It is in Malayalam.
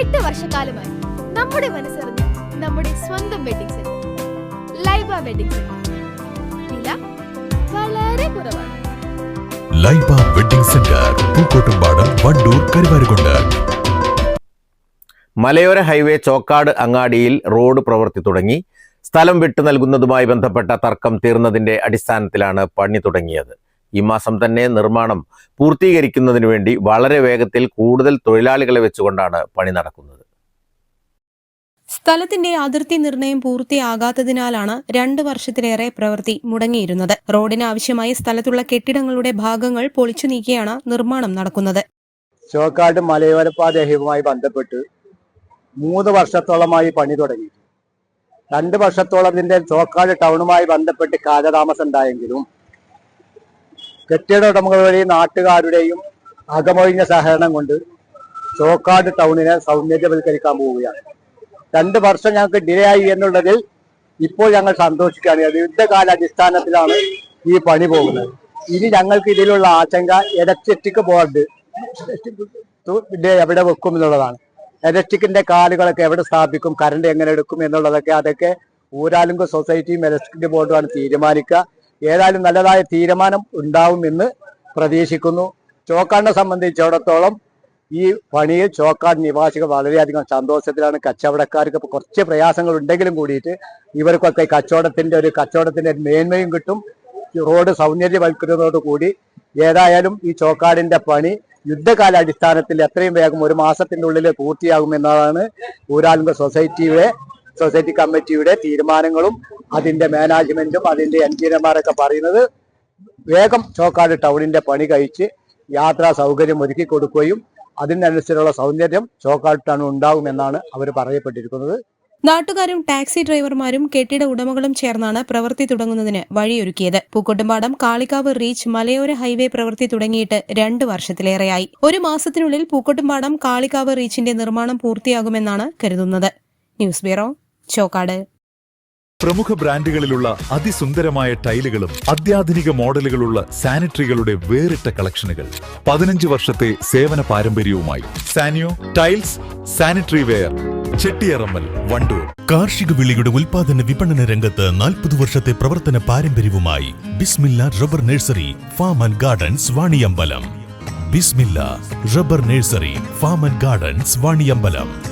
എട്ട് വർഷക്കാലമായി നമ്മുടെ മനസ്സറിഞ്ഞ് നമ്മുടെ സ്വന്തം wedding centre Laiba wedding centre വില വളരെ കുറവാണ്. Laiba wedding centre Pookkottumpadam Wandoor Karuvarakundu. മലയോര ഹൈവേ ചോക്കാട് അങ്ങാടിയിൽ റോഡ് പ്രവൃത്തി തുടങ്ങി. സ്ഥലം വിട്ടു നൽകുന്നതുമായി ബന്ധപ്പെട്ട തർക്കം തീർന്നതിന്റെ അടിസ്ഥാനത്തിലാണ് പണി തുടങ്ങിയത്. ഈ മാസം തന്നെ നിർമ്മാണം പൂർത്തീകരിക്കുന്നതിനു വേണ്ടി വളരെ വേഗത്തിൽ കൂടുതൽ തൊഴിലാളികളെ വെച്ചുകൊണ്ടാണ് പണി നടക്കുന്നത്. സ്ഥലത്തിന്റെ അതിർത്തി നിർണയം പൂർത്തിയാകാത്തതിനാലാണ് രണ്ട് വർഷത്തിലേറെ പ്രവൃത്തി മുടങ്ങിയിരുന്നത്. റോഡിന് ആവശ്യമായി സ്ഥലത്തുള്ള കെട്ടിടങ്ങളുടെ ഭാഗങ്ങൾ പൊളിച്ചു നീക്കിയാണ് നിർമ്മാണം നടക്കുന്നത്. ചോക്കാട് മലയോരപ്പാതയുമായി ബന്ധപ്പെട്ട് മൂന്ന് വർഷത്തോളമായി പണി തുടങ്ങി. രണ്ട് വർഷത്തോളം ഇതിന്റെ ചോക്കാട് ടൗണുമായി ബന്ധപ്പെട്ട് കാലതാമസം ഉണ്ടായെങ്കിലും കെട്ടിട ഉടമകൾ വഴി നാട്ടുകാരുടെയും അകമൊഴിഞ്ഞ സഹകരണം കൊണ്ട് ചോക്കാട് ടൗണിനെ സൗന്ദര്യവൽക്കരിക്കാൻ പോവുകയാണ്. രണ്ട് വർഷം ഞങ്ങൾക്ക് ഡിലേ ആയി എന്നുള്ളതിൽ ഇപ്പോൾ ഞങ്ങൾ സന്തോഷിക്കുകയാണ്. യുദ്ധകാലാടിസ്ഥാനത്തിലാണ് ഈ പണി പോകുന്നത്. ഇനി ഞങ്ങൾക്ക് ഇതിലുള്ള ആശങ്ക ഇലക്ട്രിക് ബോർഡ് എവിടെ വെക്കും എന്നുള്ളതാണ്. ഇലക്ട്രിക്കിന്റെ കാലുകളൊക്കെ എവിടെ സ്ഥാപിക്കും കറണ്ട് എങ്ങനെ എടുക്കും എന്നുള്ളതൊക്കെ അതൊക്കെ ഊരാലുങ്ക സൊസൈറ്റിയും ഇലക്ട്രിക് ബോർഡുമാണ് തീരുമാനിക്കുക. ഏതായാലും നല്ലതായ തീരുമാനം ഉണ്ടാവുമെന്ന് പ്രതീക്ഷിക്കുന്നു. ചോക്കാടിനെ സംബന്ധിച്ചിടത്തോളം ഈ പണിയിൽ ചോക്കാട് നിവാസികൾ വളരെയധികം സന്തോഷത്തിലാണ്. കച്ചവടക്കാർക്ക് കുറച്ച് പ്രയാസങ്ങൾ ഉണ്ടെങ്കിലും കൂടിയിട്ട് ഇവർക്കൊക്കെ കച്ചവടത്തിന്റെ ഒരു കച്ചവടത്തിന്റെ മേന്മയും കിട്ടും. റോഡ് സൗന്ദര്യവൽക്കരണത്തോടു കൂടി ഏതായാലും ഈ ചോക്കാടിന്റെ പണി യുദ്ധകാലാടിസ്ഥാനത്തിൽ എത്രയും വേഗം ഒരു മാസത്തിന്റെ ഉള്ളിൽ പൂർത്തിയാകുമെന്നതാണ് ഊരാലുങ്ക സൊസൈറ്റിയുടെ സൊസൈറ്റി കമ്മിറ്റിയുടെ തീരുമാനങ്ങളും അതിന്റെ മാനേജ്മെന്റും അതിന്റെ എഞ്ചിനീയർമാരൊക്കെ പറയുന്നത് വേഗം ചോക്കാട് ടൗണിന്റെ പണി കഴിച്ച് യാത്രാ സൗകര്യം ഒരുക്കി കൊടുക്കുകയും അതിനനുസരിച്ചുള്ള സൗന്ദര്യം ചോക്കാട് ടൗൺ ഉണ്ടാകുമെന്നാണ് അവർ പറയപ്പെട്ടിരിക്കുന്നത്. നാട്ടുകാരും ടാക്സി ഡ്രൈവർമാരും കെട്ടിട ഉടമകളും ചേർന്നാണ് പ്രവൃത്തി തുടങ്ങുന്നതിന് വഴിയൊരുക്കിയത്. പൂക്കോട്ടുംപാടം കാളികാവ് റീച്ച് മലയോര ഹൈവേ പ്രവൃത്തി തുടങ്ങിയിട്ട് രണ്ട് വർഷത്തിലേറെയായി. ഒരു മാസത്തിനുള്ളിൽ പൂക്കോട്ടുംപാടം കാളികാവ് റീച്ചിന്റെ നിർമ്മാണം പൂർത്തിയാകുമെന്നാണ് കരുതുന്നത്. News bureau Chokkad. പ്രമുഖ ബ്രാൻഡുകളിലുള്ള അതിസുന്ദരമായ ടൈലുകളും അത്യാധുനിക മോഡലുകളുള്ള സാനിറ്ററികളുടെ വേറിട്ട കളക്ഷനുകൾ. പതിനഞ്ച് വർഷത്തെ സേവന പാരമ്പര്യവുമായി Sanio tiles sanitary ware Chettiyarammal Wandoor. കാർഷിക വിളിയുടെ ഉൽപാദന വിപണന രംഗത്ത് നാൽപ്പത് വർഷത്തെ പ്രവർത്തന പാരമ്പര്യവുമായി Bismilla rubber nursery farm and gardens Vaniyambalam. Bismilla rubber nursery farm and gardens Vaniyambalam.